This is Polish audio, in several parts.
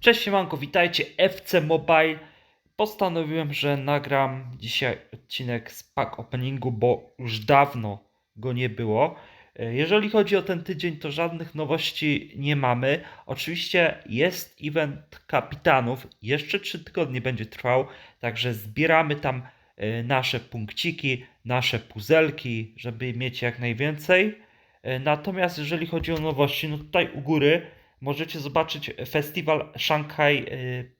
Cześć siemanko, witajcie FC Mobile. Postanowiłem, że nagram dzisiaj odcinek z pack openingu, bo już dawno go nie było. E, Jeżeli chodzi o ten tydzień, to żadnych nowości nie mamy. Oczywiście jest event kapitanów, jeszcze 3 tygodnie będzie trwał, także zbieramy tam e, nasze punkciki, nasze puzelki, żeby mieć jak najwięcej. E, Natomiast jeżeli chodzi o nowości, no tutaj u góry możecie zobaczyć festiwal Szanghaj y,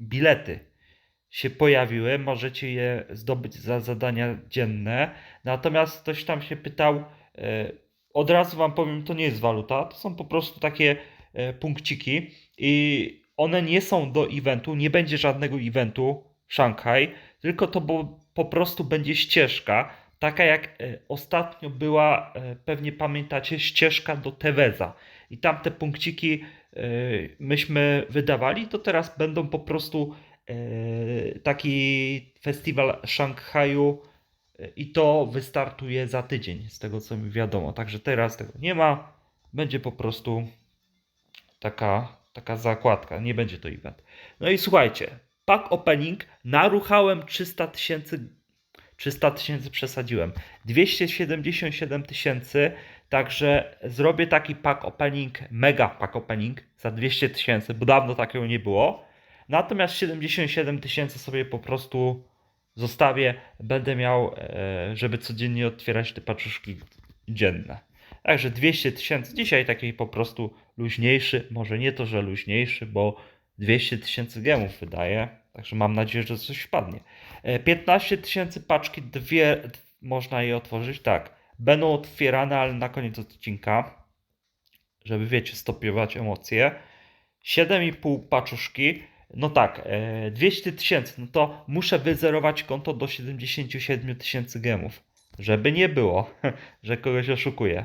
bilety się pojawiły, możecie je zdobyć za zadania dzienne. Natomiast ktoś tam się pytał, y, od razu wam powiem, to nie jest waluta, to są po prostu takie y, punkciki i one nie są do eventu, nie będzie żadnego eventu Szanghaj, tylko to bo, po prostu będzie ścieżka, taka jak ostatnio była, pewnie pamiętacie, ścieżka do Teveza. I tam te punkciki e, myśmy wydawali, to teraz będą po prostu e, taki festiwal Szanghaju e, i to wystartuje za tydzień, z tego co mi wiadomo. Także teraz tego nie ma, będzie po prostu taka, taka zakładka, nie będzie to event. No i słuchajcie, pack opening, naruchałem 300 tysięcy 300 tysięcy przesadziłem. 277 tysięcy, także zrobię taki pack opening, mega pack opening za 200 tysięcy, bo dawno takiego nie było. Natomiast 77 tysięcy sobie po prostu zostawię, będę miał, e, żeby codziennie otwierać te paczuszki dzienne. Także 200 tysięcy, dzisiaj taki po prostu luźniejszy, może nie to, że luźniejszy, bo 200 tysięcy gemów wydaje, także mam nadzieję, że coś wpadnie. E, 15 tysięcy paczki, dwie można je otworzyć, tak. Będą otwierane, ale na koniec odcinka, żeby wiecie, stopiować emocje. 7,5 paczuszki, no tak, e, 200 tysięcy, no to muszę wyzerować konto do 77 tysięcy gemów, żeby nie było, że kogoś oszukuję.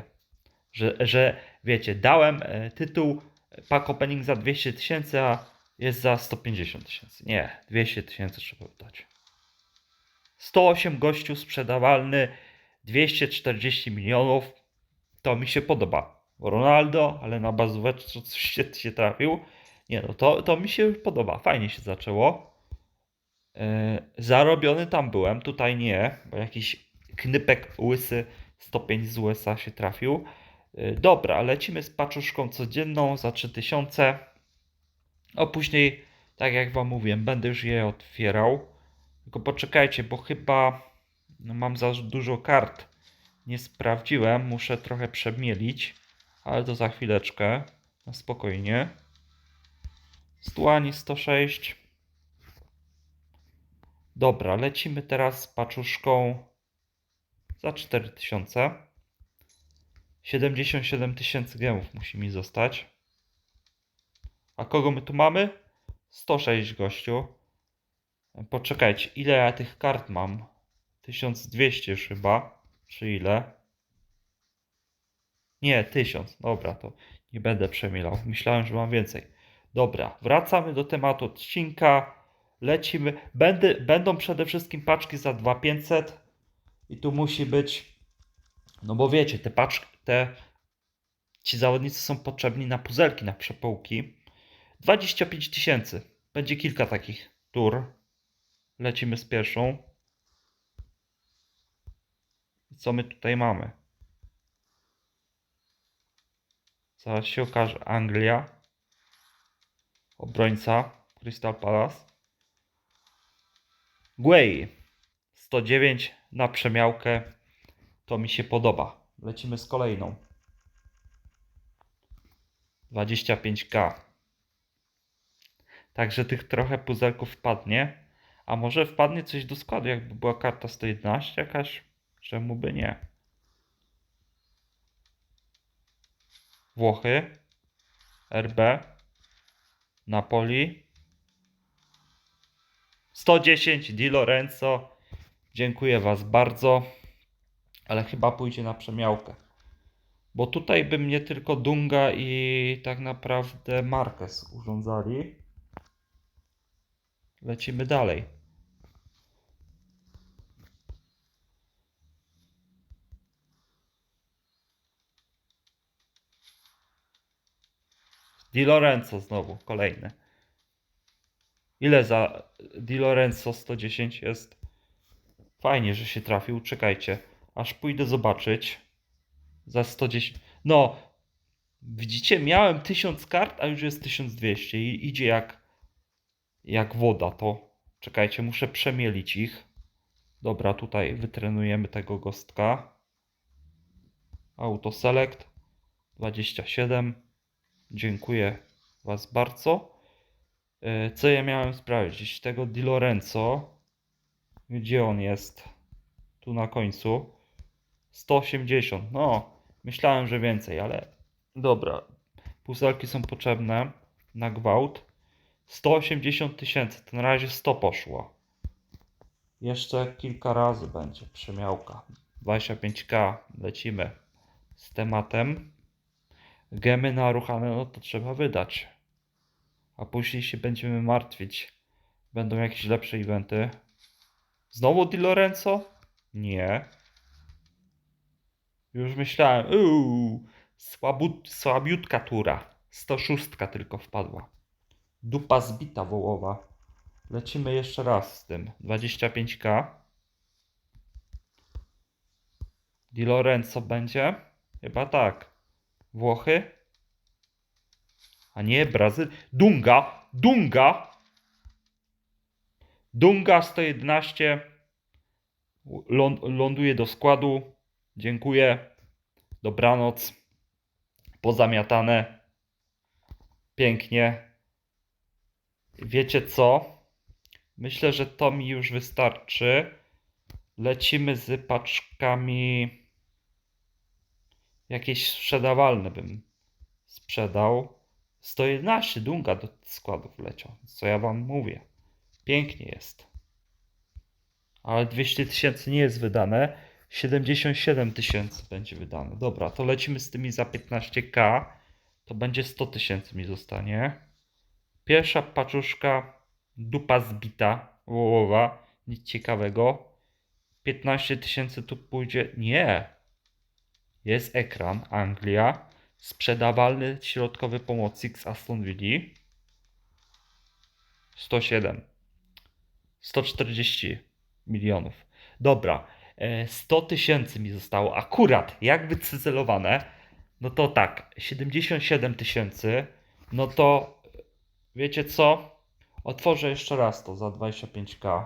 Że, że wiecie, dałem e, tytuł pack opening za 200 tysięcy, a jest za 150 tysięcy. Nie, 200 tysięcy trzeba wydać. 108 gościu sprzedawalny, 240 milionów. To mi się podoba. Ronaldo, ale na bazóweczce coś się, trafił. Nie no, to, to mi się podoba. Fajnie się zaczęło. Yy, zarobiony tam byłem, tutaj nie, bo jakiś knypek łysy 105 z USA się trafił. Yy, dobra, lecimy z paczuszką codzienną za 3000. A później, tak jak wam mówiłem, będę już je otwierał. Tylko poczekajcie, bo chyba no, mam za dużo kart. Nie sprawdziłem, muszę trochę przemielić, ale to za chwileczkę. Na spokojnie. Stuani 106. Dobra, lecimy teraz z paczuszką za 4000. 77 tysięcy gemów musi mi zostać. A kogo my tu mamy? 106 gościu. Poczekajcie, ile ja tych kart mam? 1200 już chyba. Czy ile? Nie, 1000. Dobra, to nie będę przemielał. Myślałem, że mam więcej. Dobra, wracamy do tematu odcinka. Lecimy. Będę, będą przede wszystkim paczki za 2500. I tu musi być. No bo wiecie, te paczki, te. Ci zawodnicy są potrzebni na puzelki, na przepołki. 25 tysięcy. Będzie kilka takich tur. Lecimy z pierwszą. Co my tutaj mamy? Zaraz się okaże. Anglia. Obrońca. Crystal Palace. Guay. 109 na przemiałkę. To mi się podoba. Lecimy z kolejną. 25k. Także tych trochę puzelków wpadnie. A może wpadnie coś do składu, jakby była karta 111 jakaś? Czemu by nie? Włochy. RB. Napoli. 110 Di Lorenzo. Dziękuję Was bardzo. Ale chyba pójdzie na przemiałkę. Bo tutaj by mnie tylko Dunga i tak naprawdę Marquez urządzali. Lecimy dalej. Di Lorenzo znowu, kolejny. Ile za Di Lorenzo 110 jest? Fajnie, że się trafił. Czekajcie, aż pójdę zobaczyć. Za 110. No, widzicie, miałem 1000 kart, a już jest 1200 i idzie jak jak woda to. Czekajcie, muszę przemielić ich. Dobra, tutaj wytrenujemy tego gostka. Autoselect 27. Dziękuję Was bardzo. E, Co ja miałem sprawdzić? Tego Di Lorenzo. Gdzie on jest? Tu na końcu. 180. No, myślałem, że więcej, ale dobra. Puzelki są potrzebne na gwałt. 180 tysięcy. To na razie 100 poszło. Jeszcze kilka razy będzie przemiałka. 25k. Lecimy z tematem. Gemy na ruchane, no to trzeba wydać. A później się będziemy martwić. Będą jakieś lepsze eventy. Znowu Di Lorenzo? Nie. Już myślałem. Uuu, słabut, słabiutka tura. 106 tylko wpadła. Dupa zbita wołowa. Lecimy jeszcze raz z tym. 25k. Di Lorenzo będzie? Chyba tak. Włochy? A nie, Brazyl. Dunga! Dunga! Dunga 111. Lą- ląduje do składu. Dziękuję. Dobranoc. Pozamiatane. Pięknie. Wiecie co? Myślę, że to mi już wystarczy. Lecimy z paczkami. Jakieś sprzedawalne bym sprzedał. 111 Dunga do składów leciał. Co ja wam mówię? Pięknie jest. Ale 200 tysięcy nie jest wydane. 77 tysięcy będzie wydane. Dobra, to lecimy z tymi za 15k. To będzie 100 tysięcy mi zostanie. Pierwsza paczuszka. Dupa zbita. Wołowa. Nic ciekawego. 15 tysięcy tu pójdzie. Nie. Jest ekran. Anglia. Sprzedawalny środkowy pomocnik z Aston Villa. 107. 140 milionów. Dobra, e, 100 tysięcy mi zostało akurat, jak wycyzelowane. No to tak, 77 tysięcy. No to wiecie co? Otworzę jeszcze raz to za 25k.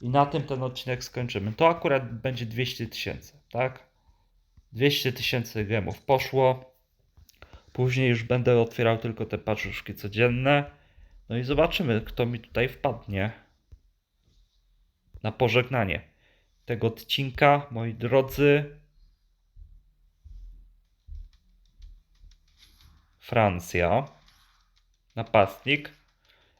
I na tym ten odcinek skończymy. To akurat będzie 200 tysięcy, tak? 200 tysięcy gemów poszło. Później już będę otwierał tylko te paczuszki codzienne. No i zobaczymy, kto mi tutaj wpadnie na pożegnanie tego odcinka, moi drodzy. Francja. Napastnik.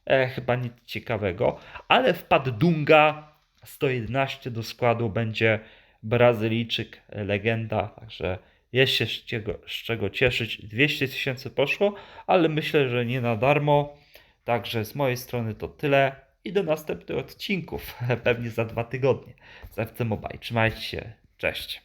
E, chyba nic ciekawego, ale wpadł Dunga 111 do składu będzie Brazylijczyk, legenda, także jest się z czego, z czego cieszyć. 200 tysięcy poszło, ale myślę, że nie na darmo. Także z mojej strony to tyle i do następnych odcinków, pewnie za dwa tygodnie z FC Mobile. Trzymajcie się, cześć.